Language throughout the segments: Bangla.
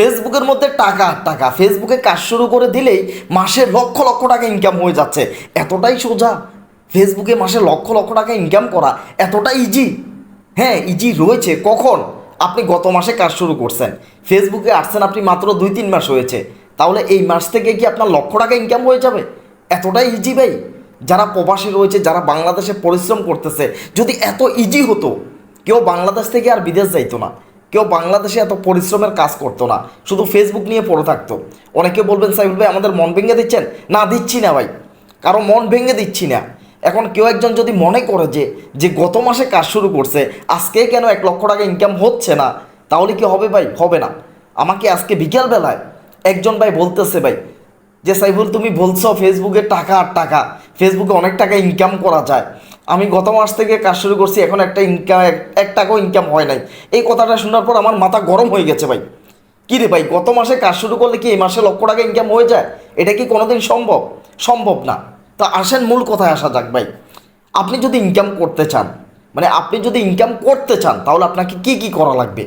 ফেসবুকের মধ্যে টাকা টাকা। ফেসবুকে কাজ শুরু করে দিলেই মাসে লক্ষ লক্ষ টাকা ইনকাম হয়ে যাচ্ছে। এতটাই সোজা। ফেসবুকে মাসে লক্ষ লক্ষ টাকা ইনকাম করা এতটা ইজি হ্যাঁ ইজি রয়েছে। কখন? আপনি গত মাসে কাজ শুরু করছেন। ফেসবুকে আসছেন আপনি মাত্র দুই, তিন মাস হয়েছে। তাহলে এই মাস থেকে কি আপনার লক্ষ টাকা ইনকাম হয়ে যাবে? এতটাই ইজি ভাই। যারা প্রবাসী রয়েছে, যারা বাংলাদেশে পরিশ্রম করতেছে, যদি এত ইজি হতো, কেউ বাংলাদেশ থেকে আর বিদেশ যাইতো না। কেউ বাংলাদেশে এত পরিশ্রমের কাজ করতো না, শুধু ফেসবুক নিয়ে পড়ে থাকতো। অনেকে বলবেন, সাইফুল ভাই, আমাদের মন ভেঙে দিচ্ছেন? না, দিচ্ছি না ভাই। কারও মন ভেঙে দিচ্ছি না। এখন কেউ একজন যদি মনে করে যে যে গত মাসে কাজ শুরু করছে, আজকে কেন এক লক্ষ টাকা ইনকাম হচ্ছে না, তাহলে কি হবে ভাই? হবে না। আমাকে আজকে বিকেলবেলায় একজন ভাই বলতেছে ভাই, যে, সাইফুল, তুমি বলছো ফেসবুকে টাকা আর টাকা। ফেসবুকে অনেক টাকা ইনকাম করা যায়। আমি গত মাস থেকে কাজ শুরু করছি, এখন একটা ইনকাম এক টাকাও ইনকাম হয় নাই। এই কথাটা শোনার পর আমার মাথা গরম হয়ে গেছে ভাই। কি রে ভাই, গত মাসে কাজ শুরু করলে কি এই মাসে লক্ষ টাকা ইনকাম হয়ে যায়? এটা কি কোনোদিন সম্ভব? সম্ভব না। তা আসেন মূল কথায় আসা যাক ভাই। আপনি যদি ইনকাম করতে চান মানে আপনি যদি ইনকাম করতে চান, তাহলে আপনাকে কি কি করা লাগবে?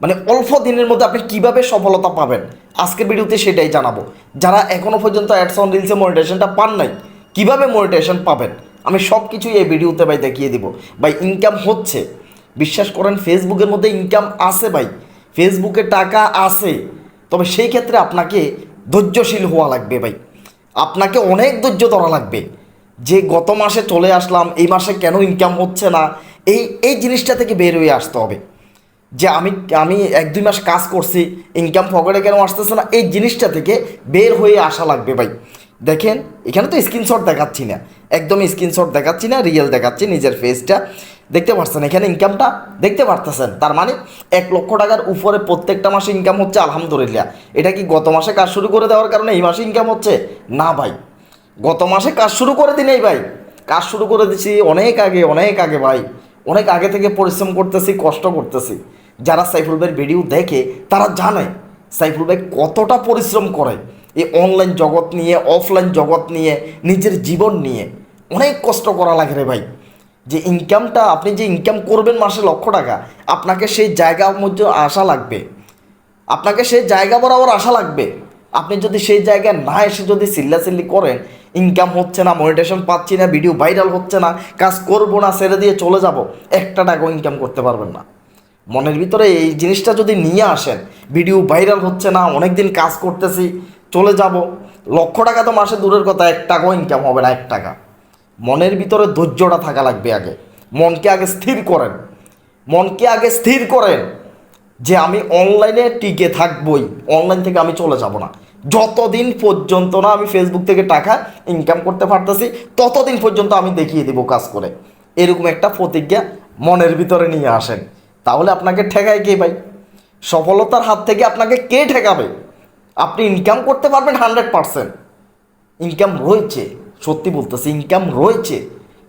মানে অল্প দিনের মধ্যে আপনি কীভাবে সফলতা পাবেন? আজকের ভিডিওতে সেটাই জানাব। যারা এখনও পর্যন্ত অ্যাডস অন রিলসে মনিটেশনটা পান নাই, কীভাবে মনিটেশন পাবেন? আমি সব কিছুই এই ভিডিওতে ভাই দেখিয়ে দিব। ভাই ইনকাম হচ্ছে। বিশ্বাস করেন, ফেসবুকের মধ্যে ইনকাম আছে ভাই। ফেসবুকে টাকা আছে। তবে সেই ক্ষেত্রে আপনাকে ধৈর্যশীল হওয়া লাগবে ভাই। আপনাকে অনেক ধৈর্য ধরা লাগবে। যে গত মাসে চলে আসলাম, এই মাসে কেন ইনকাম হচ্ছে না? এই এই জিনিসটা থেকে বের হয়ে আসতে হবে। যে আমি আমি এক দুই মাস কাজ করছি ইনকাম পকেটে কেন আসতেছে না? এই জিনিসটা থেকে বের হয়ে আসা লাগবে ভাই। দেখেন, এখানে তো স্ক্রিনশট দেখাচ্ছি না। একদম স্ক্রিনশট দেখাচ্ছি না রিয়েল দেখাচ্ছি নিজের ফেসটা দেখতে পাচ্ছেন এখানে ইনকামটা দেখতে পারতেছেন। তার মানে এক লক্ষ টাকার উপরে প্রত্যেকটা মাসে ইনকাম হচ্ছে, আলহামদুলিল্লাহ। এটা কি গত মাসে কাজ শুরু করে দেওয়ার কারণে এই মাসে ইনকাম হচ্ছে? না ভাই। গত মাসে কাজ শুরু করে দিনেই ভাই। কাজ শুরু করে দিছি অনেক আগে অনেক আগে ভাই। অনেক আগে থেকে পরিশ্রম করতেছি, কষ্ট করতেছি। যারা সাইফুল ভাইয়ের ভিডিও দেখে, তারা জানে সাইফুল ভাই কতটা পরিশ্রম করে। এই অনলাইন জগৎ নিয়ে অফলাইন জগৎ নিয়ে, নিজের জীবন নিয়ে অনেক কষ্ট করা লাগে রে ভাই। যে ইনকামটা আপনি যে ইনকাম করবেন মাসে লক্ষ টাকা, আপনাকে সেই জায়গার মধ্যে আসা লাগবে। আপনাকে সেই জায়গা বরাবর আসা লাগবে। আপনি যদি সেই জায়গায় না এসে যদি চিল্লাচিল্লি করেন ইনকাম হচ্ছে না মনিটেশন পাচ্ছি না ভিডিও ভাইরাল হচ্ছে না, কাজ করব না, ছেড়ে দিয়ে চলে যাব, একটা টাকাও ইনকাম করতে পারবেন না। মনের ভিতরে এই জিনিসটা যদি নিয়ে আসেন ভিডিও ভাইরাল হচ্ছে না অনেক দিন কাজ করতেছি চলে যাব। লক্ষ টাকা তো মাসে দূরের কথা, এক টাকাও ইনকাম হবে না, এক টাকা। মনের ভিতরে ধৈর্যটা থাকা লাগবে আগে। মনকে আগে স্থির করেন। মনকে আগে স্থির করেন যে আমি অনলাইনে টিকে থাকবই। অনলাইন থেকে আমি চলে যাব না। যতদিন পর্যন্ত না আমি ফেসবুক থেকে টাকা ইনকাম করতে পারতেছি, ততদিন পর্যন্ত আমি দেখিয়ে দেবো কাজ করে। এরকম একটা প্রতিজ্ঞা মনের ভিতরে নিয়ে আসেন। তাহলে আপনাকে ঠেকায় কে ভাই? সফলতার হাত থেকে আপনাকে কে ঠেকাবে? আপনি ইনকাম করতে পারবেন হান্ড্রেড পারসেন্ট ইনকাম রয়েছে, সত্যি বলতেছি ইনকাম রয়েছে।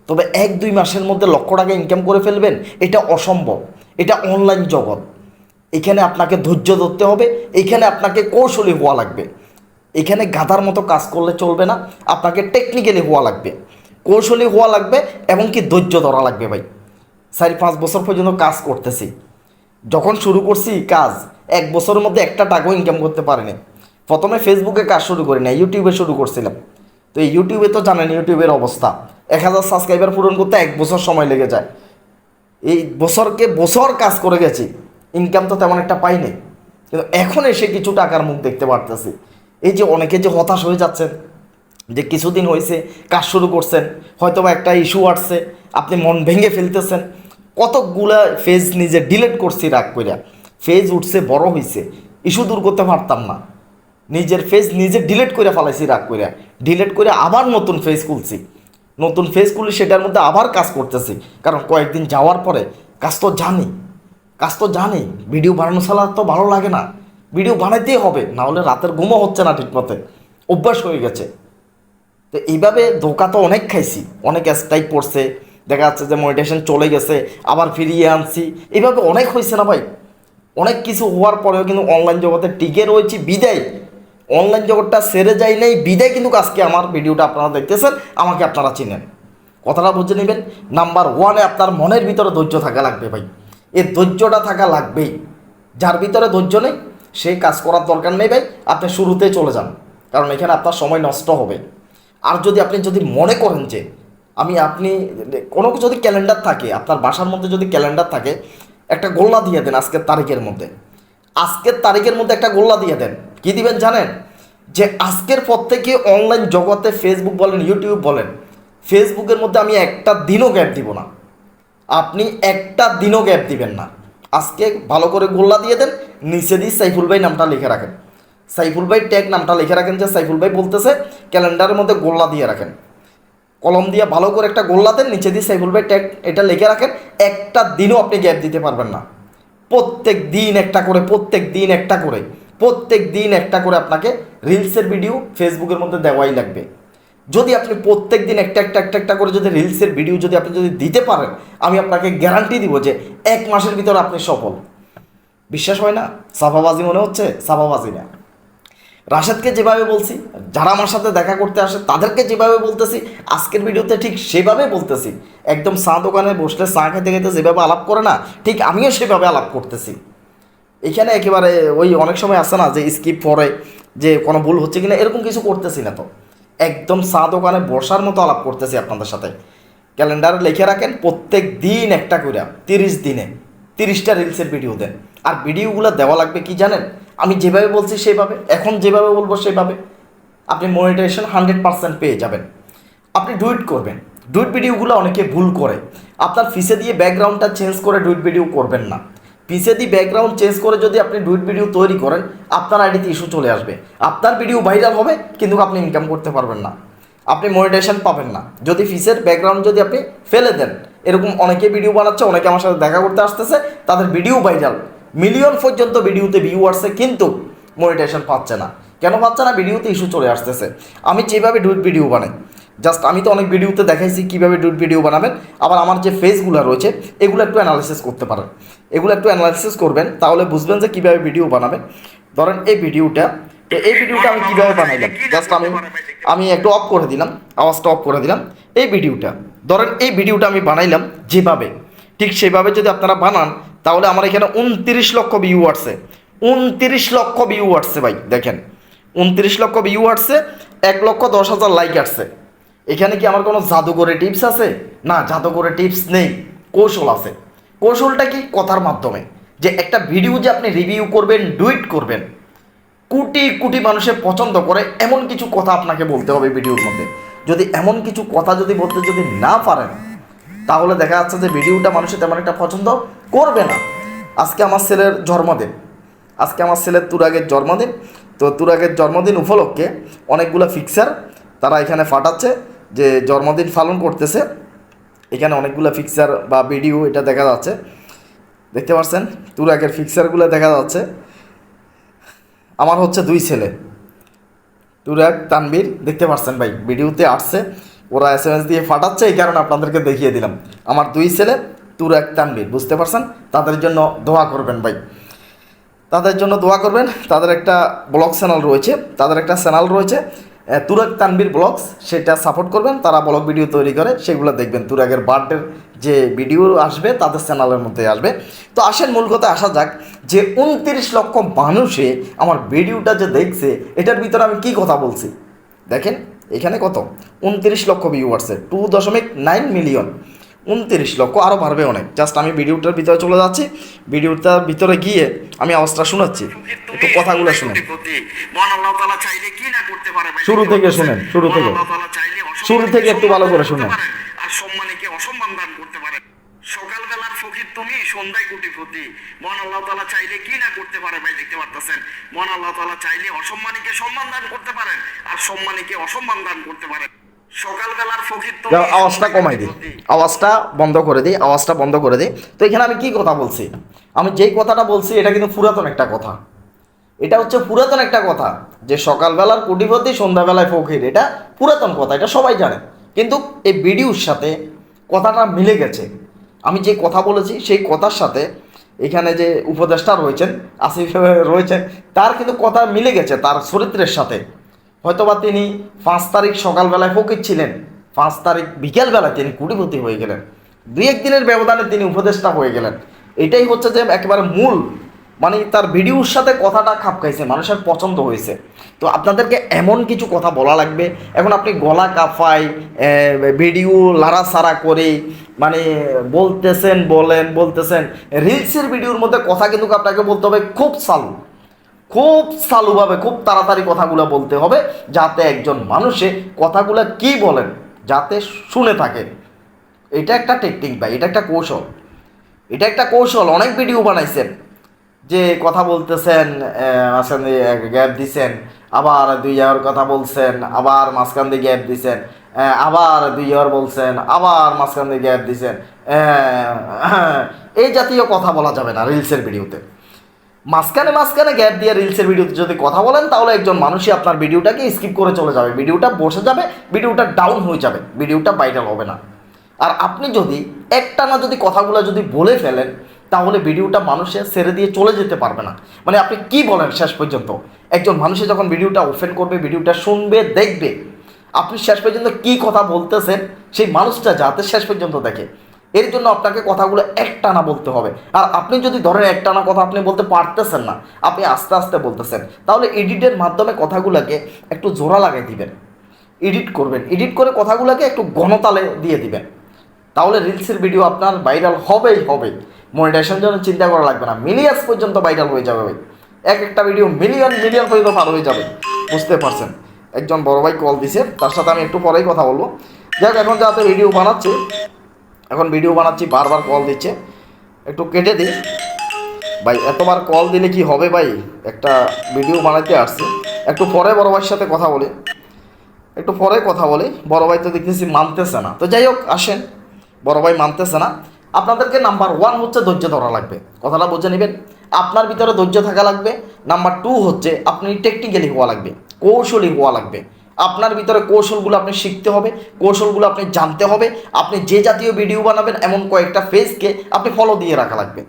তবে এক দুই মাসের মধ্যে লক্ষ টাকা ইনকাম করে ফেলবেন, এটা অসম্ভব। এটা অনলাইন জগৎ। এখানে আপনাকে ধৈর্য ধরতে হবে, এখানে আপনাকে কৌশলী হওয়া লাগবে। এখানে গাধার মতো কাজ করলে চলবে না, আপনাকে টেকনিক্যালি হওয়া লাগবে। কৌশলী হওয়া লাগবে এবং কি ধৈর্য ধরা লাগবে ভাই। চারি পাঁচ বছর পর্যন্ত কাজ করতেছি। যখন শুরু করছি কাজ, এক বছরের মধ্যে একটা টাকাও ইনকাম করতে পারিনি। প্রথমে ফেসবুকে কাজ শুরু করি না ইউটিউবে শুরু করছিলাম। তো এই ইউটিউবে তো জানেন ইউটিউবের অবস্থা। এক হাজার সাবস্ক্রাইবার পূরণ করতে এক বছর সময় লেগে যায়। এই বছরকে বছর কাজ করে গেছি ইনকাম তো তেমন একটা পাইনি কিন্তু এখন এসে কিছু টাকার মুখ দেখতে পারতেছি। এই যে অনেকে যে হতাশ হয়ে যাচ্ছেন, যে কিছুদিন হয়েছে কাজ শুরু করছেন হয়তো বা একটা ইস্যু আসছে, আপনি মন ভেঙে ফেলতেছেন। কতকগুলা ফেজ নিজে ডিলেট করছি রাগ কইরা। ফেজ উঠছে, বড় হয়েছে ইস্যু দূর করতে পারতাম না। নিজের ফেস নিজে ডিলেট করে ফেলাইছি, রাগ কইরা। ডিলেট করে আবার নতুন ফেস খুলছি। নতুন ফেস খুলে সেটার মধ্যে আবার কাজ করতেছি। কারণ কয়েকদিন যাওয়ার পরে কাজ তো জানি, কাজ তো জানি। ভিডিও বানানো ছাড়া তো ভালো লাগে না। ভিডিও বানাইতেই হবে, না হলে রাতের ঘুমও হচ্ছে না ঠিক মতে অভ্যাস হয়ে গেছে। তো এইভাবে ধোকা তো অনেক খাইছি। অনেক স্ট্রাইক পড়ছে। দেখা যাচ্ছে যে মনিটেশন চলে গেছে, আবার ফিরিয়ে আনছি। এইভাবে অনেক হয়েছে না ভাই? অনেক কিছু হওয়ার পরেও কিন্তু অনলাইন জগতে টিকে রয়েছি বিদায়। অনলাইন জগৎটা সেরে যায় নাই। বিদায় কিন্তু আজকে আমার ভিডিওটা আপনারা দেখতেছেন, আমাকে আপনারা চিনেন। কথাটা বুঝে নেবেন নাম্বার ওয়ানে আপনার মনের ভিতরে ধৈর্য থাকা লাগবে ভাই। এই ধৈর্যটা থাকা লাগবেই। যার ভিতরে ধৈর্য নেই সেই কাজ করার দরকার নেই ভাই, আপনি শুরুতেই চলে যান। কারণ এখানে আপনার সময় নষ্ট হবে। আর যদি আপনি যদি মনে করেন যে, আমি আপনি, কোনো যদি ক্যালেন্ডার থাকে, আপনার বাসার মধ্যে যদি ক্যালেন্ডার থাকে, একটা গোল্লা দিয়ে দেন আজকের তারিখের মধ্যে। আজকের তারিখের মধ্যে একটা গোল্লা দিয়ে দেন। কি দিবেন জানেন? যে আজকের পর থেকে অনলাইন জগতে ফেসবুক বলেন ইউটিউব বলেন ফেসবুকের মধ্যে আমি একটা দিনও গ্যাপ দিব না। আপনি একটা দিনও গ্যাপ দিবেন না। আজকে ভালো করে গোল্লা দিয়ে দেন, নিচে দিয়ে সাইফুল ভাই নামটা লিখে রাখেন। সাইফুল ভাই ট্যাগ নামটা লিখে রাখেন যে সাইফুল ভাই বলতেছে ক্যালেন্ডারের মধ্যে গোল্লা দিয়ে রাখেন। কলম দিয়ে ভালো করে একটা গোল্লা দেন, নিচে দিয়ে সাইফুল ভাই ট্যাগ এটা লিখে রাখেন, একটা দিনও আপনি গ্যাপ দিতে পারবেন না। প্রত্যেক দিন একটা করে, প্রত্যেক দিন একটা করে। প্রত্যেক দিন একটা করে আপনাকে রিলসের ভিডিও ফেসবুকের মধ্যে দেওয়াই লাগবে। যদি আপনি প্রত্যেক দিন একটা একটা একটা একটা করে যদি রিলসের ভিডিও যদি আপনি যদি দিতে পারেন, আমি আপনাকে গ্যারান্টি দিব যে এক মাসের ভিতরে আপনি সফল। বিশ্বাস হয় না? সাফাবাজি মনে হচ্ছে? সাফাবাজি না। রাশেদকে যেভাবে বলছি, যারা আমার সাথে দেখা করতে আসে, তাদেরকে যেভাবে বলতেছি, আজকের ভিডিওতে ঠিক সেভাবে বলতেছি। একদম চা দোকানে বসলে চা খেতে খেতে যেভাবে আলাপ করে না, ঠিক আমিও সেভাবে আলাপ করতেছি। এখানে একেবারে ওই অনেক সময় আসে না যে স্কিপ পরে যে কোনো ভুল হচ্ছে কিনা, এরকম কিছু করতেছি না তো। একদম চা দোকানে বসার মতো আলাপ করতেছি আপনাদের সাথে। ক্যালেন্ডারে লিখে রাখেন, প্রত্যেক দিন একটা করে তিরিশ দিনে, তিরিশটা রিলসের ভিডিও দেন। আর ভিডিওগুলো দেওয়া লাগবে কি জানেন? আমি যেভাবে বলছি সেভাবে এখন যেভাবে বলব সেভাবে আপনি মনিটাইজেশন হান্ড্রেড পার্সেন্ট পেয়ে যাবেন। আপনি ডুইট করবেন। ডুইট ভিডিওগুলো অনেকে ভুল করে। আপনার ফিসে দিয়ে ব্যাকগ্রাউন্ডটা চেঞ্জ করে ডুইট ভিডিও করবেন না। পিসে দিয়ে ব্যাকগ্রাউন্ড চেঞ্জ করে যদি আপনি ডুইট ভিডিও তৈরি করেন, আপনার আইডিতে ইস্যু চলে আসবে। আপনার ভিডিও ভাইরাল হবে, কিন্তু আপনি ইনকাম করতে পারবেন না। আপনি মনিটাইজেশন পাবেন না। যদি ফিসের ব্যাকগ্রাউন্ড যদি আপনি ফেলে দেন, এরকম অনেকে ভিডিও বানাচ্ছে, অনেকে আমার সাথে দেখা করতে আসতেছে, তাদের ভিডিও ভাইরাল মিলিয়ন পর্যন্ত ভিডিওতে ভিউ আসছে, কিন্তু মনিটাইজেশন পাচ্ছে না। কেন পাচ্ছে না? ভিডিওতে ইস্যু চলে আসতেছে। আমি যেভাবে ডুইট ভিডিও বানাই জাস্ট আমি তো অনেক ভিডিওতে দেখাইছি কীভাবে ডুট ভিডিও বানাবেন। আবার আমার যে ফেসগুলো রয়েছে, এগুলো একটু অ্যানালিসিস করতে পারেন। এগুলো একটু অ্যানালিসিস করবেন, তাহলে বুঝবেন যে কীভাবে ভিডিও বানাবেন। ধরেন এই ভিডিওটা তো এই ভিডিওটা আমি কীভাবে বানাইলাম? জাস্ট আমি আমি একটু অফ করে দিলাম, আওয়াজটা অফ করে দিলাম। এই ভিডিওটা ধরেন এই ভিডিওটা আমি বানাইলাম যেভাবে, ঠিক সেভাবে যদি আপনারা বানান, তাহলে আমার এখানে উনত্রিশ লক্ষ ভিউ আসছে। উনত্রিশ লক্ষ ভিউ আসছে ভাই, দেখেন। উনত্রিশ লক্ষ ভিউ আসছে, এক লক্ষ দশ হাজার লাইক আসছে। এখানে কি আমার কোনো জাদুঘরে টিপস আছে? না জাদুঘরে টিপস নেই। কৌশল আছে। কৌশলটা কি? কথার মাধ্যমে। যে একটা ভিডিও যে আপনি রিভিউ করবেন ডুইট করবেন, কোটি কোটি মানুষে পছন্দ করে, এমন কিছু কথা আপনাকে বলতে হবে ভিডিওর মধ্যে। যদি এমন কিছু কথা যদি বলতে যদি না পারেন, তাহলে দেখা যাচ্ছে যে ভিডিওটা মানুষের তেমন একটা পছন্দ করবে না। আজকে আমার ছেলের জন্মদিন। আজকে আমার ছেলের তুরাগের জন্মদিন। তো তুরাগের জন্মদিন উপলক্ষে অনেকগুলো ফিক্সার তারা এখানে ফাটাচ্ছে যে জন্মদিন পালন করতেছে, এখানে অনেকগুলো ফিক্সার বা ভিডিও এটা দেখা যাচ্ছে। দেখতে পাচ্ছেন তুরাগের ফিক্সারগুলো দেখা যাচ্ছে। আমার হচ্ছে দুই ছেলে। তুরাগ তানবীর দেখতে পাচ্ছেন ভাই, ভিডিওতে আসছে। ওরা এস এম এস দিয়ে ফাটাচ্ছে এই কারণে আপনাদেরকে দেখিয়ে দিলাম। আমার দুই ছেলে, তুরাগ তানবীর বুঝতে পারছেন? তাদের জন্য দোয়া করবেন ভাই। তাদের জন্য দোয়া করবেন। তাদের একটা ব্লগ চ্যানেল রয়েছে, তাদের একটা চ্যানেল রয়েছে। তুরাগ তানবীর ব্লগস, সেটা সাপোর্ট করবেন, তারা ব্লগ ভিডিও তৈরি করে, সেগুলো দেখবেন। তুরাগের বার্থডের যে ভিডিও আসবে, তাদের চ্যানেলের মধ্যে আসবে। তো আসেন, মূল কথা আসা যাক যে উনত্রিশ লক্ষ মানুষে আমার ভিডিওটা যে দেখছে, এটার ভিতরে আমি কি কথা বলছি? দেখেন, এখানে কত? উনত্রিশ লক্ষ ভিউ আসছে টু দশমিক নাইন মিলিয়ন উনত্রিশ লক্ষ আরও বাড়বে অনেক জাস্ট আমি ভিডিওটার ভিতরে চলে যাচ্ছি ভিডিওটার ভিতরে গিয়ে আমি আওয়াজটা শোনাচ্ছি একটু কথাগুলো শুনেন মহান আল্লাহ তাআলা চাইলে কি না করতে পারে ভাই? শুরু থেকে শুনেন, শুরু থেকে। শুরু থেকে একটু ভালো করে শুনেন। অসম্মান দান করতে সকালবেলার ফকির তুমি সন্ধ্যায় কোটিপতি মহান আল্লাহ তাআলা চাইলে কি না করতে পারে ভাই দেখতে পারতেছেন মহান আল্লাহ তাআলা চাইলে অসম্মানীকে সম্মান দান করতে পারেন আর সম্মানীকে অসম্মান দান করতে পারেন আওয়াজটা কমাই দিই। আওয়াজটা বন্ধ করে দিই আওয়াজটা বন্ধ করে দিই। তো এখানে আমি কি কথা বলছি? আমি যেই কথাটা বলছি এটা কিন্তু পুরাতন একটা কথা। এটা হচ্ছে পুরাতন একটা কথা যে সকালবেলার কোটিপতি সন্ধ্যাবেলায় ফকির এটা পুরাতন কথা এটা সবাই জানে। কিন্তু এই ভিডিওর সাথে কথাটা মিলে গেছে। আমি যে কথা বলেছি সেই কথার সাথে এখানে যে উপদেষ্টা রয়েছেন আসিফ রয়েছেন তার কিন্তু কথা মিলে গেছে তার চরিত্রের সাথে। হয়তোবা তিনি পাঁচ তারিখ সকালবেলায় ফকির ছিলেন, পাঁচ তারিখ বিকেলবেলায় তিনি কোটিপতি হয়ে গেলেন। দুই একদিনের ব্যবধানে তিনি উপদেষ্টা হয়ে গেলেন। এটাই হচ্ছে যে একেবারে মূল মানে তার ভিডিওর সাথে কথাটা খাপ খাইছে মানুষের পছন্দ হয়েছে। তো আপনাদেরকে এমন কিছু কথা বলা লাগবে। এখন আপনি গলা কাফাই ভিডিও লাড়াছাড়া করে মানে বলতেছেন, বলেন, বলতেছেন, রিলসের ভিডিওর মধ্যে কথা কিন্তু আপনাকে বলতে হবে, খুব সালু খুব সালুভাবে, খুব তাড়াতাড়ি কথাগুলো বলতে হবে, যাতে একজন মানুষে কথাগুলো কি বলেন, যাতে শুনে থাকে। এটা একটা টেকনিক ভাই, এটা একটা কৌশল। এটা একটা কৌশল, অনেক ভিডিও বানাইছেন, যে কথা বলতেছেন মাঝখান দিয়ে গ্যাপ দিছেন, আবার দুই ইয়ার কথা বলছেন, আবার মাঝখান দিয়ে গ্যাপ দিছেন আবার দুই ইয়ার বলছেন, আবার মাঝখান দিয়ে গ্যাপ দিছেন এই জাতীয় কথা বলা যাবে না রিলসের ভিডিওতে মাঝখানে মাঝখানে গ্যাপ দিয়ে রিলসের ভিডিওতে যদি কথা বলেন, তাহলে একজন মানুষই আপনার ভিডিওটাকে স্কিপ করে চলে যাবে। ভিডিওটা বসে যাবে ভিডিওটা ডাউন হয়ে যাবে ভিডিওটা ভাইরাল হবে না। আর আপনি যদি একটানা যদি কথাগুলো যদি বলে ফেলেন, তাহলে ভিডিওটা মানুষের ছেড়ে দিয়ে চলে যেতে পারবে না। মানে আপনি কি বলেন শেষ পর্যন্ত? একজন মানুষে যখন ভিডিওটা ওপেন করবে ভিডিওটা শুনবে, দেখবে, আপনি শেষ পর্যন্ত কি কথা বলতেছেন, সেই মানুষটা যাতে শেষ পর্যন্ত দেখে। এর জন্য আপনাকে কথাগুলো একটানা বলতে হবে। আর আপনি যদি ধরেন একটানা কথা আপনি বলতে পারতেছেন না, আপনি আস্তে আস্তে বলতেছেন, তাহলে এডিটের মাধ্যমে কথাগুলোকে একটু জোড়া লাগাই দিবেন। এডিট করবেন। এডিট করে কথাগুলোকে একটু গণতালে দিয়ে দিবেন। তাহলে রিলসের ভিডিও আপনার ভাইরাল হবেই হবে। মনিটাইজেশন জন্য চিন্তা করা লাগবে না। মিলিয়ন্স পর্যন্ত ভাইরাল হয়ে যাবে ভাই। এক একটা ভিডিও মিলিয়ন মিলিয়ন পর্যন্ত পার হয়ে যাবে। বুঝতে পারছেন? একজন বড় ভাই কল দিছে, তার সাথে আমি একটু পরেই কথা বলব। যাক, এখন যাতে ভিডিও বানাচ্ছি এখন ভিডিও বানাচ্ছি, বারবার কল দিচ্ছে। একটু কেটে দিই। ভাই, এতবার কল দিলে কি হবে ভাই? একটা ভিডিও বানাতে আসছি। একটু পরে বড় ভাইয়ের সাথে কথা বলি। একটু পরে কথা বলি। বড় ভাই তো দেখতেছি মানতেছে না। তো যাই হোক, আসেন। বড় ভাই মানতেছে না। আপনাদেরকে নাম্বার ওয়ান হচ্ছে ধৈর্য ধরা লাগবে। কথাটা বুঝে নেবেন। আপনার ভিতরে ধৈর্য থাকা লাগবে। নাম্বার টু হচ্ছে আপনি টেকনিক্যালি হওয়া লাগবে। কৌশলী হওয়া লাগবে। আপনার ভিতরে কৌশলগুলো আপনি শিখতে হবে, কৌশলগুলো আপনি জানতে হবে, আপনি যে জাতীয় ভিডিও বানাবেন, এমন কয়েকটা ফেসকে আপনি ফলো দিয়ে রাখা লাগবে।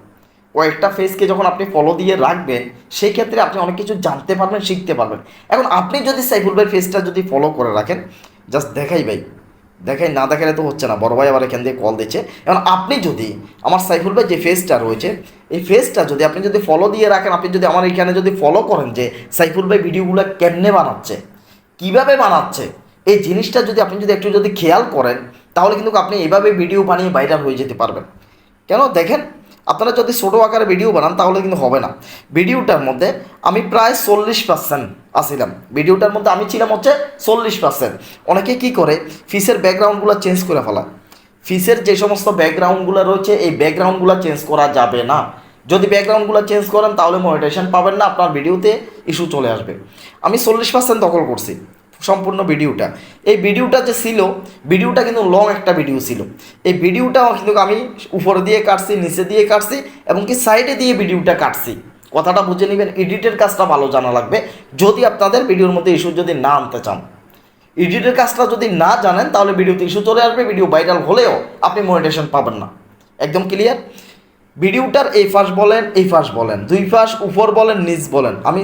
কয়েকটা ফেসকে যখন আপনি ফলো দিয়ে রাখবেন সেই ক্ষেত্রে আপনি অনেক কিছু জানতে পারবেন, শিখতে পারবেন। এখন আপনি যদি সাইফুল ভাই ফেসটা যদি ফলো করে রাখেন জাস্ট দেখাই ভাই, দেখাই না দেখালে তো হচ্ছে না, বড় ভাই আবার এখান দিয়ে কল দিচ্ছে। এখন আপনি যদি, আমার সাইফুল ভাই যে ফেসটা রয়েছে, এই ফেসটা যদি আপনি যদি ফলো দিয়ে রাখেন, আপনি যদি আমার এখানে যদি ফলো করেন যে সাইফুল ভাই ভিডিওগুলো কেমনে বানাচ্ছে কীভাবে বানাচ্ছে? এই জিনিসটা যদি আপনি যদি একটু যদি খেয়াল করেন, তাহলে কিন্তু আপনি এইভাবে ভিডিও বানিয়ে ভাইরাল হয়ে যেতে পারবেন। কেন? দেখেন, আপনারা যদি ছোটো আকারে ভিডিও বানান, তাহলে কিন্তু হবে না। ভিডিওটার মধ্যে আমি প্রায় চল্লিশ পার্সেন্ট আসিলাম ভিডিওটার মধ্যে আমি ছিলাম হচ্ছে চল্লিশ পার্সেন্ট অনেকে কী করে? ফিসের ব্যাকগ্রাউন্ডগুলো চেঞ্জ করে ফেলা ফিসের যে সমস্ত ব্যাকগ্রাউন্ডগুলো রয়েছে, এই ব্যাকগ্রাউন্ডগুলো চেঞ্জ করা যাবে না। যদি ব্যাকগ্রাউন্ডগুলো চেঞ্জ করেন, তাহলে মনিটেশন পাবেন না, আপনার ভিডিওতে ইস্যু চলে আসবে। আমি চল্লিশ পার্সেন্ট দখল করছি সম্পূর্ণ ভিডিওটা এই ভিডিওটা যে ছিল ভিডিওটা কিন্তু লং একটা ভিডিও ছিল। এই ভিডিওটাও কিন্তু আমি উপরে দিয়ে কাটছি, নিচে দিয়ে কাটছি, এবং কি সাইডে দিয়ে ভিডিওটা কাটছি। কথাটা বুঝে নেবেন এডিটের কাজটা ভালো জানা লাগবে। যদি আপনাদের ভিডিওর মধ্যে ইস্যু যদি না আনতে চান। এডিটের কাজটা যদি না জানেন, তাহলে ভিডিওতে ইস্যু চলে আসবে ভিডিও ভাইরাল হলেও আপনি মনিটেশন পাবেন না। একদম ক্লিয়ার ভিডিওটার এই ফাঁস বলেন, এই ফাঁস বলেন, দুই ফাঁস উপর বলেন, নিচ বলেন। আমি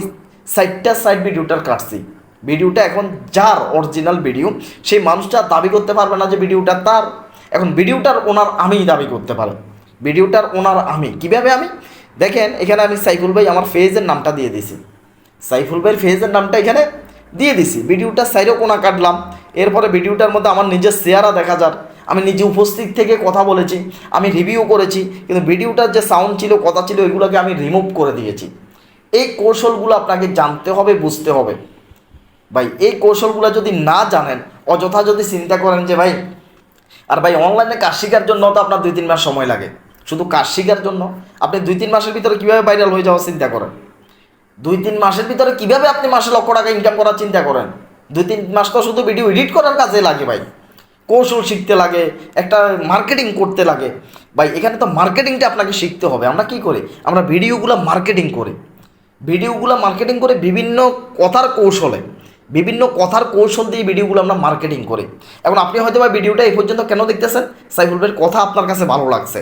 সাইডটা সাইড ভিডিওটার কাটছি। ভিডিওটা এখন যার অরিজিনাল ভিডিও সেই মানুষটা দাবি করতে পারবে না যে ভিডিওটা তার। এখন ভিডিওটার ওনার আমিই দাবি করতে পারে ভিডিওটার ওনার আমি। কীভাবে আমি? দেখেন, এখানে আমি সাইফুল ভাই আমার ফেজের নামটা দিয়ে দিছি। সাইফুল ভাইয়ের ফেজের নামটা এখানে দিয়ে দিছি। ভিডিওটা সাইডও কোনা কাটলাম। এরপরে ভিডিওটার মধ্যে আমার নিজের চেহারা দেখা যাক আমি নিজে উপস্থিত থেকে কথা বলেছি, আমি রিভিউ করেছি, কিন্তু ভিডিওটার যে সাউন্ড ছিল, কথা ছিল, এগুলোকে আমি রিমুভ করে দিয়েছি। এই কৌশলগুলো আপনাকে জানতে হবে, বুঝতে হবে। ভাই, এই কৌশলগুলো যদি না জানেন, অযথা যদি চিন্তা করেন যে, ভাই, আর ভাই অনলাইনে কাজ শেখার জন্য তো আপনার দুই, তিন মাস সময় লাগে। শুধু কাজ শেখার জন্য? আপনি দুই, তিন মাসের ভিতরে কীভাবে ভাইরাল হয়ে যাওয়ার চিন্তা করেন? দুই, তিন মাসের ভিতরে কীভাবে আপনি মাসে লক্ষ টাকা ইনকাম করার চিন্তা করেন? দুই, তিন মাস তো শুধু ভিডিও এডিট করার কাজে লাগে, ভাই। কৌশল শিখতে লাগে, একটা মার্কেটিং করতে লাগে। ভাই, এখানে তো মার্কেটিংটা আপনাকে শিখতে হবে। আমরা কি করি? আমরা ভিডিওগুলো মার্কেটিং করি। ভিডিওগুলো মার্কেটিং করে বিভিন্ন কথার কৌশলে, বিভিন্ন কথার কৌশল দিয়ে ভিডিওগুলো আমরা মার্কেটিং করি। এখন আপনি হয়তো বা ভিডিওটা এই পর্যন্ত কেন দেখতেছেন? সাইফুল ভাইয়ের কথা আপনার কাছে ভালো লাগছে।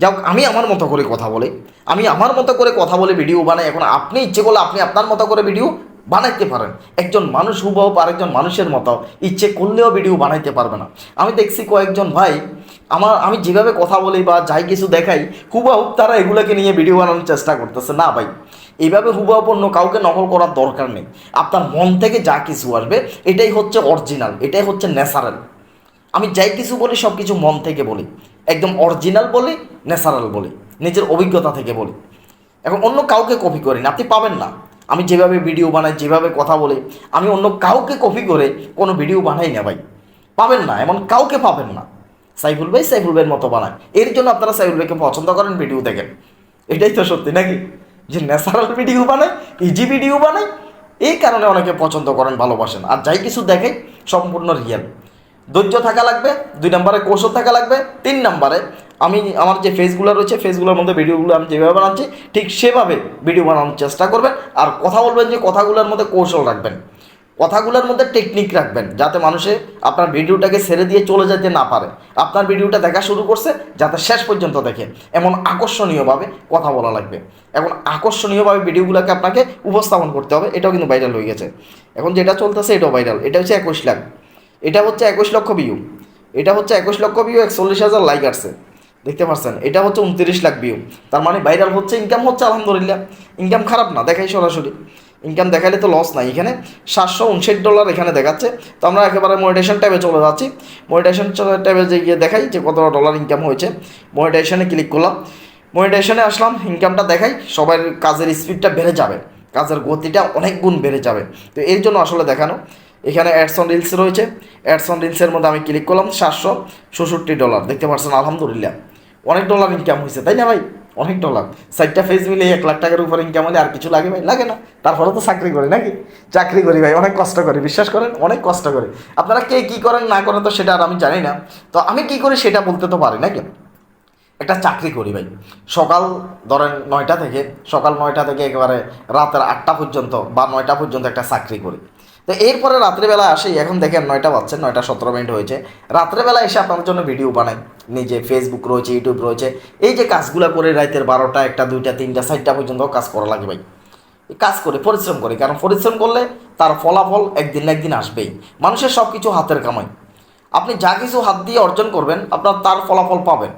যাক, আমি আমার মতো করে কথা বলি। আমি আমার মতো করে কথা বলে ভিডিও বানাই। এখন আপনি ইচ্ছে করলে আপনি আপনার মতো করে ভিডিও বানাইতে পারেন। একজন মানুষ হুবহু আরেকজন মানুষের মতো ইচ্ছে করলেও ভিডিও বানাইতে পারবে না। আমি দেখছি কয়েকজন ভাই, আমার, আমি যেভাবে কথা বলি বা যাই কিছু দেখাই, হুবহু তারা এগুলোকে নিয়ে ভিডিও বানানোর চেষ্টা করতেছে। না ভাই, এইভাবে হুবহু অন্য কাউকে নকল করার দরকার নেই। আপনার মন থেকে যা কিছু আসবে, এটাই হচ্ছে অরিজিনাল এটাই হচ্ছে ন্যাচারাল আমি যাই কিছু বলি সব কিছু মন থেকে বলি। একদম অরিজিনাল বলি ন্যাচারাল বলি। নিজের অভিজ্ঞতা থেকে বলি। এখন অন্য কাউকে কপি করি না, আপনি পাবেন না। আমি যেভাবে ভিডিও বানাই, যেভাবে কথা বলি, আমি অন্য কাউকে কপি করে কোনো ভিডিও বানাই না ভাই। পাবেন না, এমন কাউকে পাবেন না। সাইফুল ভাই সাইফুল ভাইয়ের মতো বানায়। এর জন্য আপনারা সাইফুল ভাইকে পছন্দ করেন ভিডিও দেখেন। এটাই তো সত্যি নাকি? যে ন্যাচারাল ভিডিও বানায় ইজি ভিডিও বানায়, এই কারণে অনেকে পছন্দ করেন, ভালোবাসেন। আর যাই কিছু দেখে, সম্পূর্ণ রিয়েল ধৈর্য থাকা লাগবে, দুই নম্বরে কৌশল থাকা লাগবে, তিন নম্বরে আমি আমার যে ফেসগুলো রয়েছে ফেসগুলোর মধ্যে ভিডিওগুলো আমি যেভাবে বানাচ্ছি, ঠিক সেভাবে ভিডিও বানানোর চেষ্টা করবেন। আর কথা বলবেন যে কথাগুলোর মধ্যে কৌশল রাখবেন, কথাগুলোর মধ্যে টেকনিক রাখবেন, যাতে মানুষে আপনার ভিডিওটাকে ছেড়ে দিয়ে চলে যেতে না পারে। আপনার ভিডিওটা দেখা শুরু করছে, যাতে শেষ পর্যন্ত দেখে। এমন আকর্ষণীয়ভাবে কথা বলা লাগবে। এখন আকর্ষণীয়ভাবে ভিডিওগুলোকে আপনাকে উপস্থাপন করতে হবে, এটাও কিন্তু ভাইরাল হয়ে গেছে। এখন যেটা চলতেছে, এটাও ভাইরাল এটা হচ্ছে একুশ লাখ। এটা হচ্ছে একুশ লক্ষ ভিউ এটা হচ্ছে একুশ লক্ষ ভিউ একচল্লিশ হাজার লাইক আসছে। দেখতে পাচ্ছেন? এটা হচ্ছে উনত্রিশ লাখ ভিউ তার মানে ভাইরাল হচ্ছে ইনকাম হচ্ছে, আলহামদুলিল্লাহ। ইনকাম খারাপ না, দেখাই সরাসরি। ইনকাম দেখালে তো লস নাই। এখানে সাতশো উনষাট ডলার এখানে দেখাচ্ছে। তো আমরা একেবারে মনিটেশন ট্যাবে চলে যাচ্ছি। মনিটেশন ট্যাবে যে গিয়ে দেখাই যে কত ডলার ইনকাম হয়েছে। মনিটেশনে ক্লিক করলাম। মনিটেশনে আসলাম ইনকামটা দেখাই। সবার কাজের স্পিডটা বেড়ে যাবে। কাজের গতিটা অনেক গুণ বেড়ে যাবে। তো এর জন্য আসলে দেখানো। এখানে অ্যাডস অন রিলস রয়েছে। অ্যাডস অন রিলসের মধ্যে আমি ক্লিক করলাম সাতশো ষষট্টি ডলার দেখতে পাচ্ছেন আলহামদুলিল্লাহ। অনেক ডলার ইনকাম হয়েছে, তাই না ভাই? অনেক ডলার চারটা ফেজ মিলে এক লাখ টাকার উপর ইনকাম হলে আর কিছু লাগে ভাই? লাগে না। তারপরে তো চাকরি করি নাকি? চাকরি করি ভাই, অনেক কষ্ট করি, বিশ্বাস করেন, অনেক কষ্ট করি। আপনারা কে কী করেন, না করেন তো সেটা আর আমি জানি না। তো আমি কি করি সেটা বলতে তো পারি নাকি? একটা চাকরি করি ভাই। সকাল ধরেন নয়টা থেকে, সকাল নয়টা থেকে একেবারে রাতের আটটা পর্যন্ত বা নয়টা পর্যন্ত একটা চাকরি করি। তো এরপরে রাত্রেবেলা আসি, এখন দেখেন নয়টা বাজছে, নয়টা সতেরো মিনিট হয়েছে। রাত্রেবেলা এসে আপনার জন্য ভিডিও বানাই। নিজে ফেসবুক রয়েছে ইউটিউব রয়েছে। এই যে কাজগুলো করে রাতের বারোটা, একটা, দুইটা, তিনটা, চারটা পর্যন্ত কাজ করা লাগে ভাই। কাজ করে, পরিশ্রম করে, কারণ পরিশ্রম করলে তার ফলাফল একদিন না একদিন আসবেই। মানুষের সব কিছু হাতের কামাই। আপনি যা কিছু হাত দিয়ে অর্জন করবেন, আপনার তার ফলাফল পাবেন।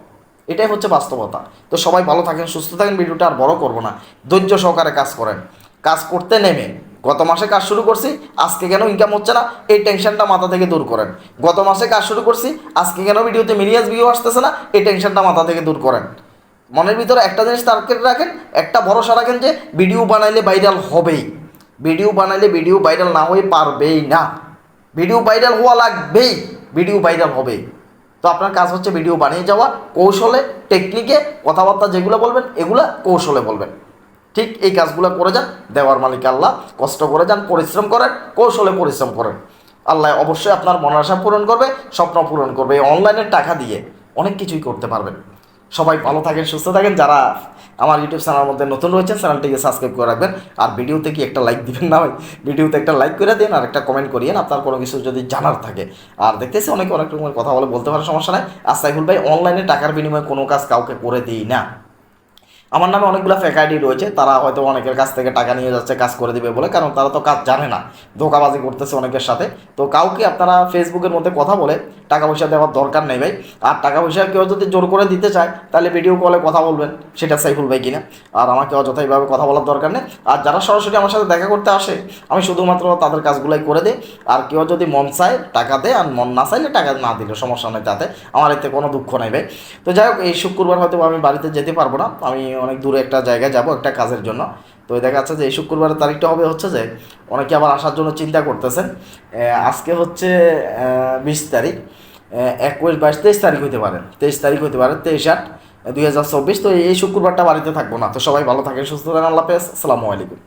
এটাই হচ্ছে বাস্তবতা। তো সবাই ভালো থাকেন, সুস্থ থাকেন, ভিডিওটা আর বড় করব না। ধৈর্য সহকারে কাজ করেন। কাজ করতে নেমে গত মাসে কাজ শুরু করছি, আজকে কেন ইনকাম হচ্ছে না? এই টেনশনটা মাথা থেকে দূর করেন। গত মাসে কাজ শুরু করছি, আজকে কেন ভিডিওতে মিলিয়াস ভিউ আসতেছে না? এই টেনশনটা মাথা থেকে দূর করেন। মনের ভিতরে একটা জিনিস টার্গেট রাখেন, একটা ভরসা রাখেন যে ভিডিও বানাইলে ভাইরাল হবেই। ভিডিও বানাইলে ভিডিও ভাইরাল না হয়ে পারবেই না। ভিডিও ভাইরাল হওয়া লাগবেই ভিডিও ভাইরাল হবেই তো আপনার কাজ হচ্ছে ভিডিও বানিয়ে যাওয়া, কৌশলে টেকনিকে কথাবার্তা যেগুলো বলবেন, এগুলো কৌশলে বলবেন। ঠিক এই কাজগুলো করে যান, দেওয়ার মালিক আল্লাহ, কষ্ট করে যান, পরিশ্রম করেন, কৌশলে পরিশ্রম করেন। আল্লাহ অবশ্যই আপনার মনের আশা পূরণ করবে, স্বপ্ন পূরণ করবে, এই অনলাইনের টাকা দিয়ে অনেক কিছুই করতে পারবেন। সবাই ভালো থাকেন, সুস্থ থাকেন, যারা আমার ইউটিউব চ্যানেলের মধ্যে নতুন রয়েছেন চ্যানেলটিকে সাবস্ক্রাইব করে রাখবেন। আর ভিডিওতে কি একটা লাইক দিবেন না ভিডিওতে একটা লাইক করে দিন আর একটা কমেন্ট করিয়েন, আপনার কোনো কিছু যদি জানার থাকে। আর দেখতেছি অনেকে অনেক রকমের কথা বলে, বলতে পারে সমস্যা নাই। আর সাইফুল ভাই, অনলাইনে টাকার বিনিময়ে কোনো কাজ কাউকে করে দিই না। আমার নামে অনেকগুলো ফেক আইডি রয়েছে, তারা হয়তো অনেকের কাছ থেকে টাকা নিয়ে যাচ্ছে, কাজ করে দিবে বলে, কারণ তারা তো কাজ জানে না, ধোকাবাজি করতেছে অনেকের সাথে। তো কাউকে আপনারা ফেসবুকের মধ্যে কথা বলে টাকা পয়সা দেওয়ার দরকার নেই ভাই। আর টাকা পয়সা কেউ যদি জোর করে দিতে চায়, তাহলে ভিডিও কলে কথা বলবেন, সেটা সাইফুল ভাই কিনা। আর আমাকে অযথা এইভাবে কথা বলার দরকার নেই। আর যারা সরাসরি আমার সাথে দেখা করতে আসে, আমি শুধুমাত্র তাদের কাজগুলাই করে দিই। আর কেউ যদি মন চায় টাকা দেয়, আর মন না চাইলে টাকা না দিলে সমস্যা নেই তাতে। আমার এতে কোনো দুঃখ নেই ভাই। তো যাই হোক, এই শুক্রবার হয়তো আমি বাড়িতে যেতে পারব না। আমি অনেক দূরে একটা জায়গায় যাব একটা কাজের জন্য। তো দেখা যাচ্ছে যে এই শুক্রবারের তারিখটা হবে হচ্ছে যে, অনেকে আবার আসার জন্য চিন্তা করতেছেন আজকে হচ্ছে বিশ তারিখ একুশ বাইশ তেইশ তারিখ হইতে পারে, তেইশ তারিখ হইতে পারে, তেইশ আট, দুই হাজার চব্বিশ। তো এই শুক্রবারটা বাড়িতে থাকব না। তো সবাই ভালো থাকেন, সুস্থ থাকেন, আল্লাহ হাফেজ। আসসালামু আলাইকুম।